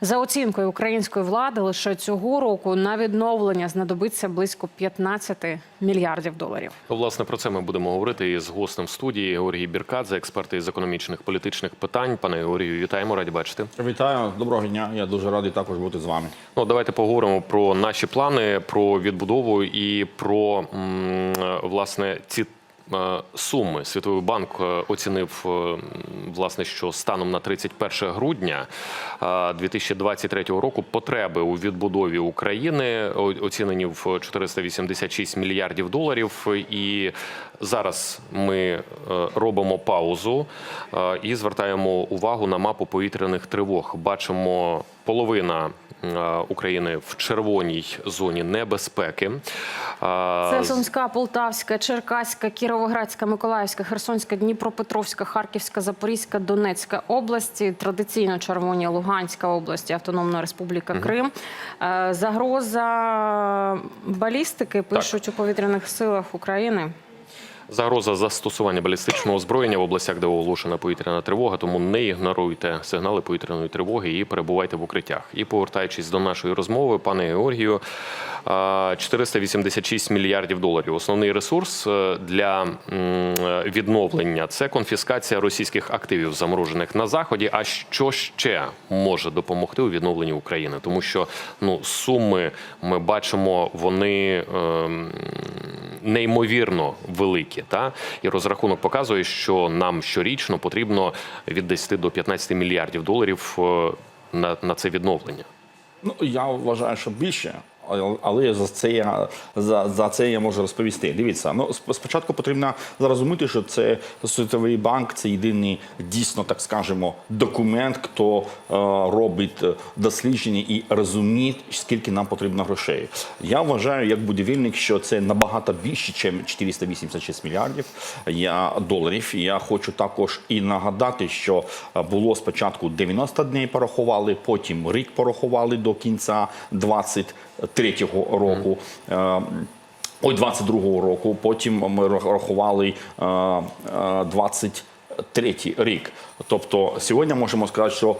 За оцінкою української влади, лише цього року на відновлення знадобиться близько 15 мільярдів доларів. Власне, про це ми будемо говорити із гостем студії Георгій Біркадзе, експерт із економічних політичних питань. Пане Георгію, вітаємо, раді бачити. Вітаю, доброго дня. Я дуже радий також бути з вами. Ну, давайте поговоримо про наші плани, про відбудову і про м, власне ці. Е, Суми Світовий банк е, оцінив е, власне, що станом на 31 грудня е, 2023 року потреби у відбудові України оцінені в 486 мільярдів доларів. І зараз ми робимо паузу і звертаємо увагу на мапу повітряних тривог. Бачимо половина. Е, України в червоній зоні небезпеки. Е, Це Сумська, Полтавська, Черкаська, Кіровоградська, Миколаївська, Херсонська, Дніпропетровська, Харківська, Запорізька, Донецька області, традиційно червоні Луганська область, Автономна Республіка Крим. Е, Загроза балістики пишуть у повітряних силах України. Загроза застосування балістичного озброєння в областях, де оголошена повітряна тривога, тому не ігноруйте сигнали повітряної тривоги і перебувайте в укриттях. І повертаючись до нашої розмови, пане Георгію, а, 486 мільярдів доларів. Основний ресурс е, для відновлення це конфіскація російських активів, заморожених на заході. А що ще може допомогти у відновленні України? Тому що ну суми ми бачимо, вони. ем, неймовірно великі. Та і розрахунок показує, що нам щорічно потрібно від 10 до 15 мільярдів доларів е, на, на це відновлення. Ну я вважаю, що більше. Але- за це я за, за це я можу розповісти. Дивіться, ну спочатку потрібно зрозуміти, що це світовий банк, це єдиний дійсно, так скажемо, документ, хто е, робить е, дослідження і розуміє, скільки нам потрібно грошей. Я вважаю, як будівельник, що це набагато більше, ніж 486 мільярдів я, доларів. Я хочу також і нагадати, що е, було спочатку 90 днів порахували, потім рік порахували до кінця 23-го року. Е, Ой, 22-го року. Потім ми рахували е, е, 23 рік. Тобто сьогодні можемо сказати, що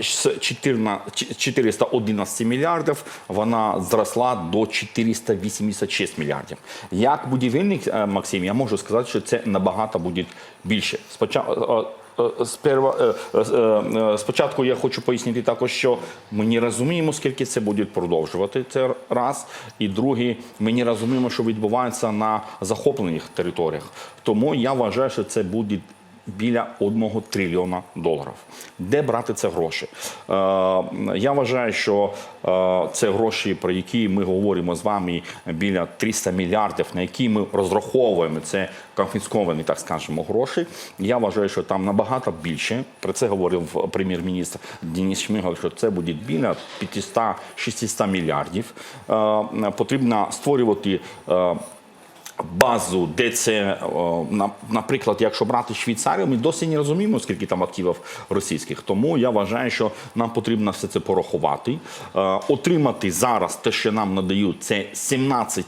з 14 411 мільярдів вона зросла до 486 мільярдів. Як будівельник, Максим, я можу сказати, що це набагато буде більше. Спочатку Сперва, е, е, е, спочатку я хочу пояснити також, що ми не розуміємо, скільки це буде продовжувати. Це раз. І друге, ми не розуміємо, що відбувається на захоплених територіях. Тому я вважаю, що це буде біля 1 трильйона доларів. Де брати це гроші? Е, я вважаю, що е, це гроші, про які ми говоримо з вами біля 300 мільярдів, на які ми розраховуємо. Це конфісковані, так скажемо, гроші. Я вважаю, що там набагато більше. Про це говорив прем'єр-міністр Денис Шмигаль, що це буде біля 500-600 мільярдів. Е, потрібно створювати. е, базу, де це, на- наприклад, якщо брати Швейцарію, ми досі не розуміємо, скільки там активів російських. Тому я вважаю, що нам потрібно все це порахувати, е, отримати зараз те, що нам надають, це 17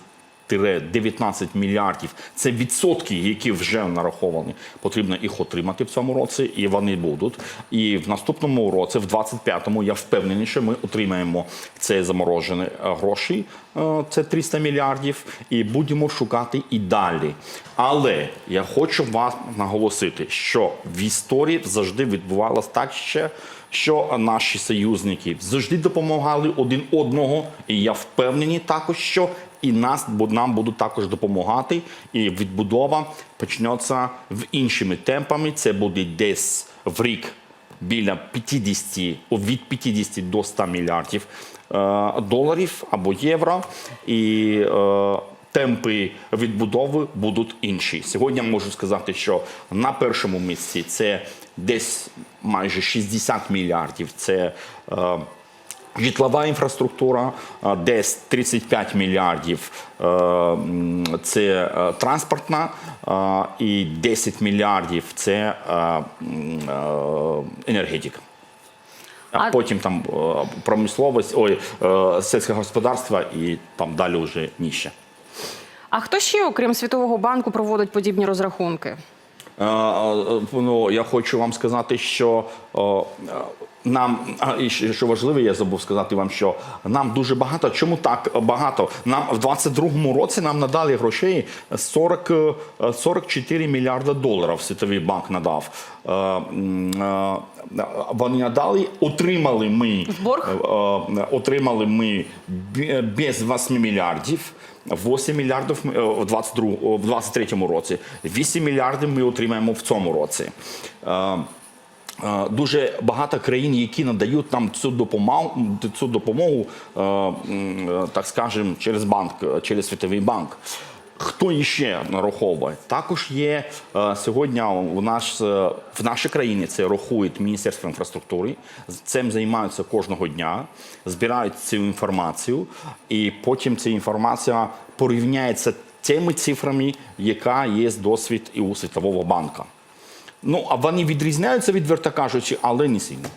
19 мільярдів це відсотки, які вже нараховані. Потрібно їх отримати в цьому році, і вони будуть. І в наступному році, в 25-му, я впевнений, що ми отримаємо це заморожені е, гроші, е, це 300 мільярдів, і будемо шукати і далі. Але я хочу вас наголосити, що в історії завжди відбувалося так ще. Що наші союзники завжди допомагали один одного, і я впевнений також, що і нас нам будуть також допомагати. І відбудова почнеться в іншими темпами. Це буде десь в рік біля 50, від 50 до 100 мільярдів е, доларів або євро. І е, темпи відбудови будуть інші. Сьогодні можу сказати, що на першому місці це десь майже 60 мільярдів. Це е, Житлова інфраструктура, е, десь 35 мільярдів е, це е, транспортна, і 10 мільярдів це енергетика. А, потім там промисловість, ой, сільське господарство і там далі вже нижче. А хто ще, окрім Світового банку, проводить подібні розрахунки? Ну, я хочу вам сказати, що нам і що важливо, я забув сказати вам, що нам дуже багато. Чому так багато? Нам в 22-му році нам надали грошей 40, е, 44 мільярда доларів. Світовий банк надав. Е, е, Вони надали, отримали ми борг? е, отримали ми без 8 мільярдів. 8 мільярдів е, в 22, в 23 році. 8 мільярдів ми отримаємо в цьому році. Е, Дуже багато країн, які надають нам цю допомогу, цю допомогу, е, е, так скажемо, через банк, через світовий банк. Хто іще нараховує? Також є сьогодні нас е, в нашій країні це рахує Міністерство інфраструктури. Цим займаються кожного дня, збирають цю інформацію, і потім ця інформація порівняється тими цифрами, яка є досвід і у Світового банку. Ну, а вони відрізняються відверто кажучи, але не сильно.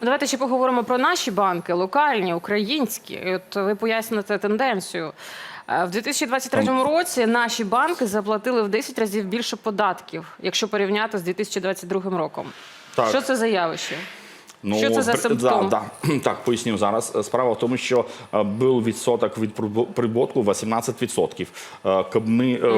Ну, Давайте ще поговоримо про наші банки, локальні, українські. І От ви поясните тенденцію. Е, В 2023 році наші банки заплатили в 10 разів більше податків, якщо порівняти з 2022 роком. Так. Що це за явище? Ну, Що це за симптом? Да, да. Так, поясню зараз. Справа в тому, що е, був відсоток від прибутку 18%. Е, Каб ми, е,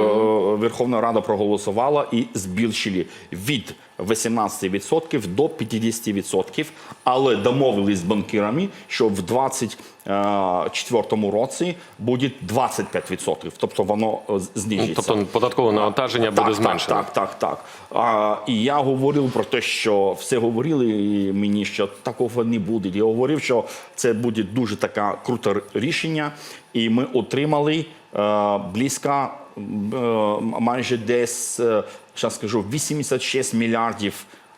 Верховна Рада проголосувала і збільшили від 18% до 50%, але домовились з банкірами, що в 2024 році буде 25%. Тобто воно е, з- знизиться. Тобто податкове навантаження буде зменшено. Так, так, так. так. А, і я говорив про те, що все говорили мені, що такого не буде. Я говорив, що це буде дуже таке круте рішення, і ми отримали е, близько е, майже десь, е, зараз скажу, 86 мільярдів.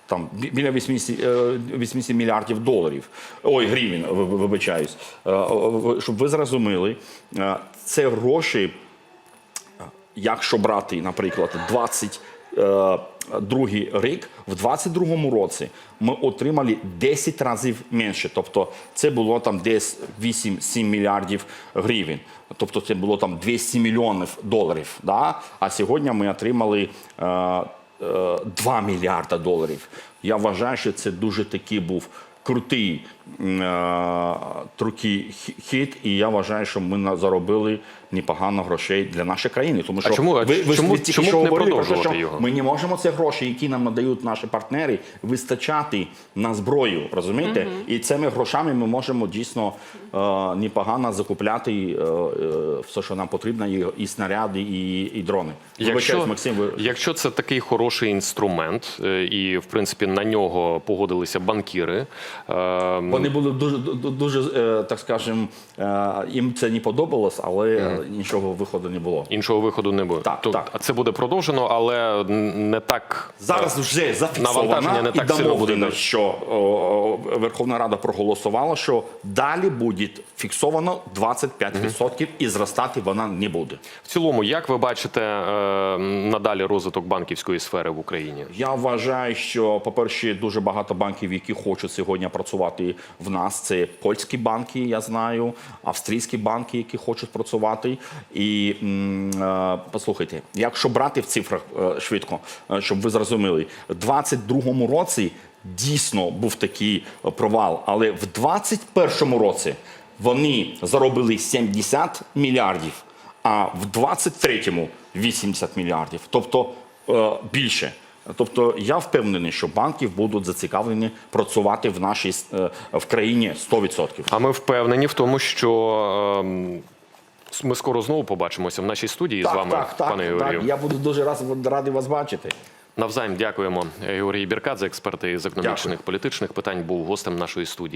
Там біля 80, е, 80 мільярдів доларів. Ой, гривень, ви- ви- вибачаюсь. Е, е, ви- Щоб ви зрозуміли, е, це гроші якщо брати, наприклад, 22 рік, в 22 році ми отримали 10 разів менше. Тобто це було там десь 8-7 мільярдів гривень. Тобто це було там 200 мільйонів доларів. Да? А сьогодні ми отримали е, е, 2 мільярда доларів. Я вважаю, що це дуже такий був крутий е, трукий хі- хід, і я вважаю, що ми заробили непогано грошей для нашої країни. Тому що чому- а чому- тільки чому що не говорили продовжувати що його? Ми не можемо ці гроші, які нам надають наші партнери, вистачати на зброю. Розумієте? І цими грошами ми можемо дійсно е, непогано закупляти е, е, все, що нам потрібно, і, і снаряди, і, і дрони. Вибачаюсь, Максим, ви якщо це такий хороший інструмент, е, і в принципі на нього погодилися банкіри, е, Вони були дуже дуже, е, так скажем, е, їм це не подобалось, але е, нічого виходу не було. іншого виходу не буде. Так, Тут- так. Це буде продовжено, але не так Зараз вже Навантаження зафіксовано не і так сильно буде що о, Верховна Рада проголосувала, що далі буде фіксовано 25% і зростати вона не буде. В цілому, як ви бачите е, надалі розвиток банківської сфери в Україні? Я вважаю, що, по-перше, дуже багато банків, які хочуть сьогодні працювати в нас. Це польські банки, я знаю, австрійські банки, які хочуть працювати. І е, послухайте, якщо брати в цифрах е, швидко, е, щоб ви зрозуміли, в 22-му році дійсно був такий провал, але в 21-му році вони заробили 70 мільярдів, а в 23-му 80 мільярдів. Тобто е, більше. Тобто я впевнений, що банки будуть зацікавлені працювати в нашій е, в країні 100%. А ми впевнені в тому, що ем, ми скоро знову побачимося в нашій студії з вами, так, так, пане Георгію. так. Я буду дуже раз радий вас бачити. Навзаєм дякуємо. Георгій Біркадзе, експерт із економічних політичних питань, був гостем нашої студії.